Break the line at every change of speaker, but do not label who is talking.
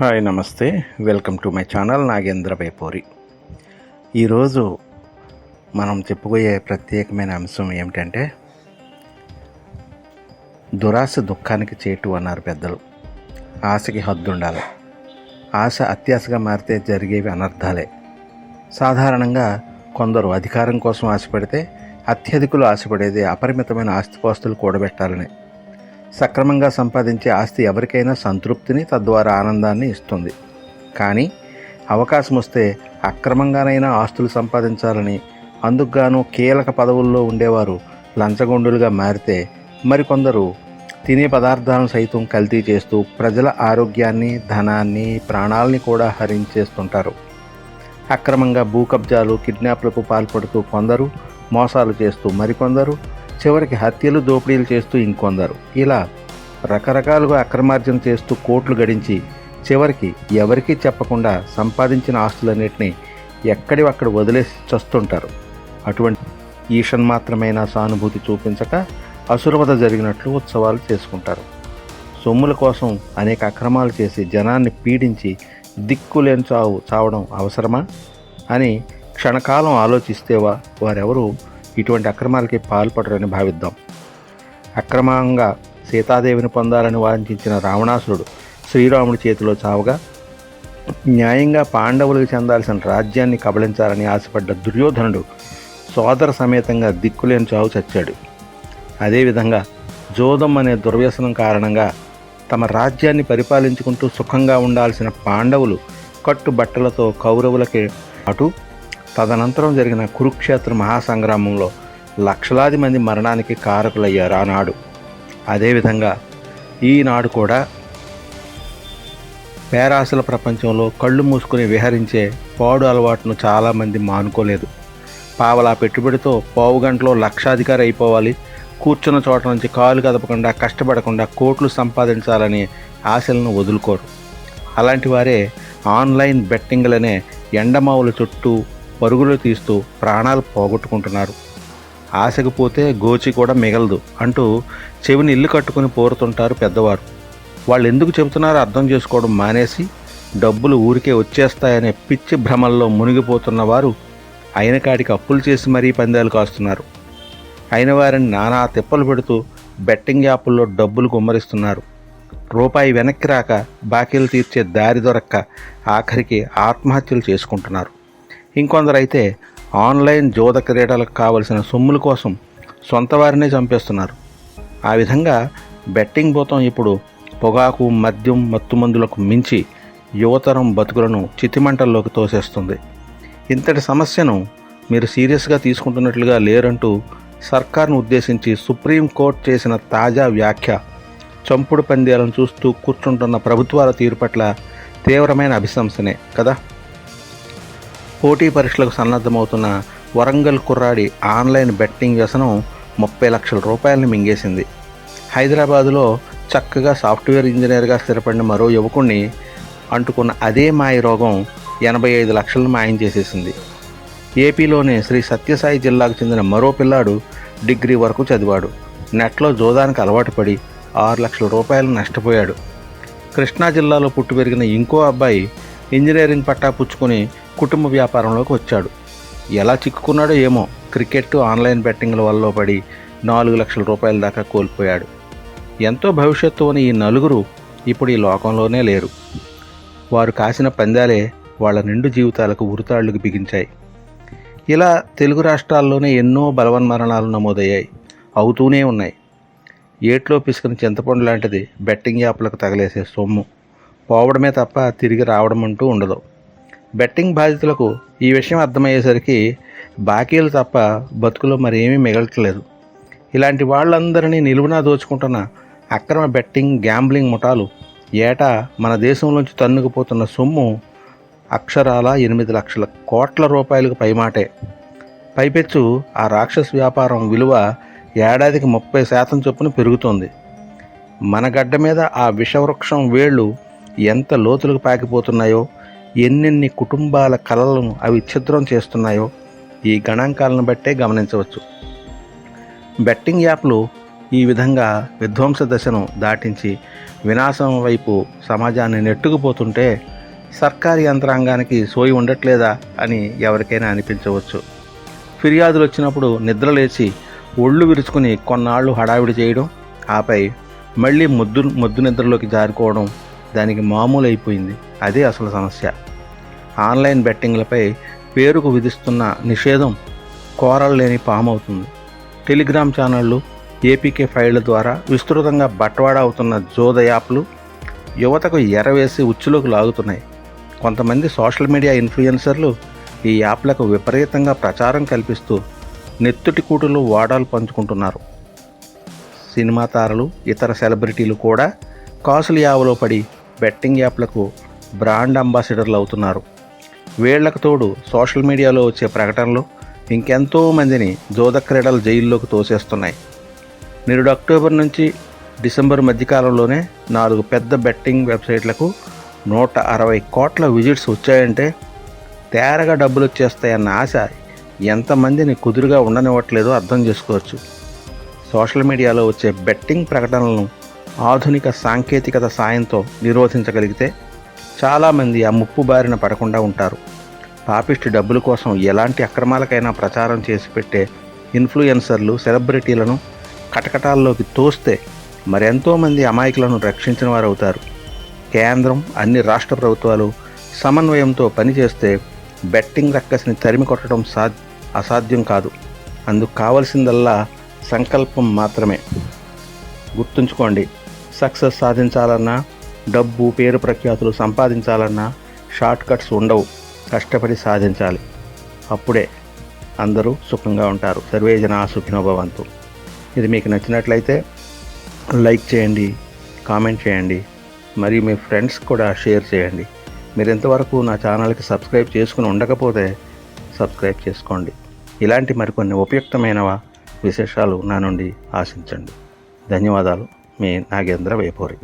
Hi నమస్తే. Welcome to my channel Nagendra Vepuri. ఈరోజు మనం చెప్పుకోయే ప్రత్యేకమైన అంశం ఏమిటంటే దురాశ దుఃఖానికి చేటు అన్నారు పెద్దలు. ఆశకి హద్దు ఉండాలి ఆశ అత్యాశగా మారితే జరిగేవి అనర్థాలే. సాధారణంగా కొందరు అధికారం కోసం ఆశపడితే అత్యధికులు ఆశపడేది అపరిమితమైన ఆస్తిపాస్తులు కూడబెట్టాలని సక్రమంగా సంపాదించే ఆస్తి ఎవరికైనా సంతృప్తిని తద్వారా ఆనందాన్ని ఇస్తుంది. కానీ అవకాశం వస్తే అక్రమంగానైనా ఆస్తులు సంపాదించాలని అందుకుగాను కీలక పదవుల్లో ఉండేవారు లంచగొండులుగా మారితే మరికొందరు తినే పదార్థాలను సైతం కల్తీ చేస్తూ ప్రజల ఆరోగ్యాన్ని ధనాన్ని ప్రాణాలని కూడా హరించేస్తుంటారు. అక్రమంగా భూ కబ్జాలు కిడ్నాప్లకు పాల్పడుతూ కొందరు మోసాలు చేస్తూ మరికొందరు చివరికి హత్యలు దోపిడీలు చేస్తూ ఇంకొందరు. ఇలా రకరకాలుగా అక్రమార్జన చేస్తూ కోట్లు గడించి చివరికి ఎవరికీ చెప్పకుండా సంపాదించిన ఆస్తులన్నింటినీ ఎక్కడి అక్కడ వదిలేసి చస్తుంటారు. అటువంటి ఈషన్ మాత్రమైన సానుభూతి చూపించక అసురవద జరిగినట్లు ఉత్సవాలు చేసుకుంటారు. సొమ్ముల కోసం అనేక అక్రమాలు చేసి జనాన్ని పీడించి దిక్కులేని చావు చావడం అవసరమా? అని క్షణకాలం ఆలోచిస్తేవా వారెవరు ఇటువంటి అక్రమాలకి పాల్పడరని భావిద్దాం. అక్రమంగా సీతాదేవిని పొందాలని వాంఛించిన రావణాసురుడు శ్రీరాముడి చేతిలో చావగా న్యాయంగా పాండవులకు చెందాల్సిన రాజ్యాన్ని కబళించాలని ఆశపడ్డ దుర్యోధనుడు సోదర సమేతంగా దిక్కులేని చావు చచ్చాడు. అదేవిధంగా జోదం అనే దుర్వ్యసనం కారణంగా తమ రాజ్యాన్ని పరిపాలించుకుంటూ సుఖంగా ఉండాల్సిన పాండవులు కట్టుబట్టలతో కౌరవులకి అటు తదనంతరం జరిగిన కురుక్షేత్ర మహాసంగ్రామంలో లక్షలాది మంది మరణానికి కారకులయ్యారు ఆనాడు. అదేవిధంగా ఈనాడు కూడా పేరాశల ప్రపంచంలో కళ్ళు మూసుకుని విహరించే పాడు అలవాటును చాలామంది మానుకోలేదు. పావలా పెట్టుబడితో పావు గంటలో లక్షాధికారి అయిపోవాలి. కూర్చున్న చోట నుంచి కాలు కదపకుండా కష్టపడకుండా కోట్లు సంపాదించాలని ఆశలను వదులుకోరు. అలాంటి వారే ఆన్లైన్ బెట్టింగ్లనే ఎండమావుల చుట్టూ పరుగులు తీస్తూ ప్రాణాలు పోగొట్టుకుంటున్నారు. ఆశకు పోతే గోచి కూడా మిగలదు అంటూ చెవిని ఇల్లు కట్టుకుని పోరుతుంటారు పెద్దవారు. వాళ్ళు ఎందుకు చెబుతున్నారో అర్థం చేసుకోవడం మానేసి డబ్బులు ఊరికే వచ్చేస్తాయనే పిచ్చి భ్రమల్లో మునిగిపోతున్న వారు అయినకాడికి అప్పులు చేసి మరీ పందాలు కాస్తున్నారు. అయిన వారిని నానా తిప్పలు పెడుతూ బెట్టింగ్ యాప్ల్లో డబ్బులు కుమ్మరిస్తున్నారు. రూపాయి వెనక్కి రాక బాకీలు తీర్చే దారి దొరక్క ఆఖరికి ఆత్మహత్యలు చేసుకుంటున్నారు. ఇంకొందరైతే ఆన్లైన్ జోద క్రీడలకు కావలసిన సొమ్ముల కోసం సొంత వారినే చంపేస్తున్నారు. ఆ విధంగా బెట్టింగ్ భూతం ఇప్పుడు పొగాకు మద్యం మత్తుమందులకు మించి యువతరం బతుకులను చితిమంటల్లోకి తోసేస్తుంది. ఇంతటి సమస్యను మీరు సీరియస్గా తీసుకుంటున్నట్లుగా లేరంటూ సర్కార్ను ఉద్దేశించి సుప్రీంకోర్టు చేసిన తాజా వ్యాఖ్య చంపుడు పందేలను చూస్తూ కూర్చుంటున్న ప్రభుత్వాల తీరు పట్ల తీవ్రమైన అభిశంసనే కదా? పోటీ పరీక్షలకు సన్నద్ధమవుతున్న వరంగల్ కుర్రాడి ఆన్లైన్ బెట్టింగ్ వ్యసనం ముప్పై లక్షల రూపాయలను మింగేసింది. హైదరాబాదులో చక్కగా సాఫ్ట్వేర్ ఇంజనీర్గా స్థిరపడిన మరో యువకుణ్ణి అంటుకున్న అదే మాయ రోగం ఎనభై ఐదు లక్షలను మాయం చేసేసింది. ఏపీలోని శ్రీ సత్యసాయి జిల్లాకు చెందిన మరో పిల్లాడు డిగ్రీ వరకు చదివాడు. నెట్లో జోదానికి అలవాటు పడి ఆరు లక్షల రూపాయలు నష్టపోయాడు. కృష్ణా జిల్లాలో పుట్టి పెరిగిన ఇంకో అబ్బాయి ఇంజనీరింగ్ పట్టా పుచ్చుకొని కుటుంబ వ్యాపారంలోకి వచ్చాడు. ఎలా చిక్కుకున్నాడో ఏమో క్రికెట్ ఆన్లైన్ బెట్టింగ్ల వల్ల పడి నాలుగు లక్షల రూపాయల దాకా కోల్పోయాడు. ఎంతో భవిష్యత్తు అని ఈ నలుగురు ఇప్పుడు ఈ లోకంలోనే లేరు. వారు కాసిన పందాలే వాళ్ళ నిండు జీవితాలకు ఉరితాళ్ళకు బిగించాయి. ఇలా తెలుగు రాష్ట్రాల్లోనే ఎన్నో బలవన్మరణాలు నమోదయ్యాయి. అవుతూనే ఉన్నాయి. ఏట్లో పిసుకుని చింతపండు లాంటిది బెట్టింగ్ యాప్లకు తగలేసే సొమ్ము. పోవడమే తప్ప తిరిగి రావడం అంటూ ఉండదు. బెట్టింగ్ బాధితులకు ఈ విషయం అర్థమయ్యేసరికి బాకీలు తప్ప బతుకులో మరేమీ మిగలట్లేదు ఇలాంటి వాళ్ళందరినీ నిలువునా దోచుకుంటున్న అక్రమ బెట్టింగ్ గ్యాంబ్లింగ్ ముఠాలు ఏటా మన దేశంలోంచి తన్నుకుపోతున్న సొమ్ము అక్షరాల ఎనిమిది లక్షల కోట్ల రూపాయలకు పైమాటే. పైపెచ్చు ఆ రాక్షస్ వ్యాపారం విలువ ఏడాదికి ముప్పై శాతం చొప్పున పెరుగుతోంది. మన గడ్డ మీద ఆ విషవృక్షం వేళ్ళు ఎంత లోతులకు పాకిపోతున్నాయో ఎన్నెన్ని కుటుంబాల కలలను అవి ఛిద్రం చేస్తున్నాయో ఈ గణాంకాలను బట్టే గమనించవచ్చు. బెట్టింగ్ యాప్లు ఈ విధంగా విధ్వంస దశను దాటించి వినాశం వైపు సమాజాన్ని నెట్టుకుపోతుంటే సర్కారీ యంత్రాంగానికి సోయి ఉండట్లేదా అని ఎవరికైనా అనిపించవచ్చు. ఫిర్యాదులు వచ్చినప్పుడు నిద్రలేచి ఒళ్ళు విరుచుకుని కొన్నాళ్ళు హడావిడి చేయడం ఆపై మళ్ళీ ముద్దు ముద్దు నిద్రలోకి జారుకోవడం దానికి మామూలు అయిపోయింది అదే అసలు సమస్య. ఆన్లైన్ బెట్టింగ్లపై పేరుకు విధిస్తున్న నిషేధం కోరలు లేని పాము అవుతుంది టెలిగ్రామ్ ఛానళ్ళు ఏపీకే ఫైళ్ళ ద్వారా విస్తృతంగా బట్వాడా అవుతున్న జోద యాప్లు యువతకు ఎరవేసి ఉచ్చులోకి లాగుతున్నాయి. కొంతమంది సోషల్ మీడియా ఇన్ఫ్లుయెన్సర్లు ఈ యాప్లకు విపరీతంగా ప్రచారం కల్పిస్తూ నెత్తుటి కూటులు వాడాలు పంచుకుంటున్నారు. సినిమా తారలు ఇతర సెలబ్రిటీలు కూడా కాసులు యావలో పడి బెట్టింగ్ యాప్లకు బ్రాండ్ అంబాసిడర్లు అవుతున్నారు. వీళ్ళకు తోడు సోషల్ మీడియాలో వచ్చే ప్రకటనలు ఇంకెంతో మందిని జోద క్రీడలు జైల్లోకి తోసేస్తున్నాయి. నిరుడు అక్టోబర్ నుంచి డిసెంబర్ మధ్యకాలంలోనే నాలుగు పెద్ద బెట్టింగ్ వెబ్సైట్లకు నూట అరవై కోట్ల విజిట్స్ వచ్చాయంటే తేరగా డబ్బులు వచ్చేస్తాయన్న ఆశ ఎంతమందిని కుదురుగా ఉండనివ్వట్లేదో అర్థం చేసుకోవచ్చు. సోషల్ మీడియాలో వచ్చే బెట్టింగ్ ప్రకటనలను ఆధునిక సాంకేతికత సాయంతో నిరోధించగలిగితే చాలామంది ఆ ముప్పు బారిన పడకుండా ఉంటారు. పాపిష్టి డబ్బుల కోసం ఎలాంటి అక్రమాలకైనా ప్రచారం చేసి పెట్టే ఇన్ఫ్లుయెన్సర్లు సెలబ్రిటీలను కటకటాల్లోకి తోస్తే మరెంతోమంది అమాయకులను రక్షించిన వారు అవుతారు కేంద్రం అన్ని రాష్ట్ర ప్రభుత్వాలు సమన్వయంతో పనిచేస్తే బెట్టింగ్ రక్కసిని తరిమి కొట్టడం సా అసాధ్యం కాదు. అందుకు కావలసిందల్లా సంకల్పం మాత్రమే. గుర్తుంచుకోండి సక్సెస్ సాధించాలన్నా డబ్బు పేరు ప్రఖ్యాతులు సంపాదించాలన్నా షార్ట్ కట్స్ ఉండవు. కష్టపడి సాధించాలి. అప్పుడే అందరూ సుఖంగా ఉంటారు. సర్వేజన సుఖినోభవంతు ఇది మీకు నచ్చినట్లయితే లైక్ చేయండి కామెంట్ చేయండి మరియు మీ ఫ్రెండ్స్ కూడా షేర్ చేయండి. మీరు ఇంతవరకు నా ఛానల్కి సబ్స్క్రైబ్ చేసుకుని ఉండకపోతే సబ్స్క్రైబ్ చేసుకోండి. ఇలాంటి మరికొన్ని ఉపయుక్తమైన విశేషాలు నా నుండి ఆశించండి. ధన్యవాదాలు. మీ నాగేంద్ర వైపూరి.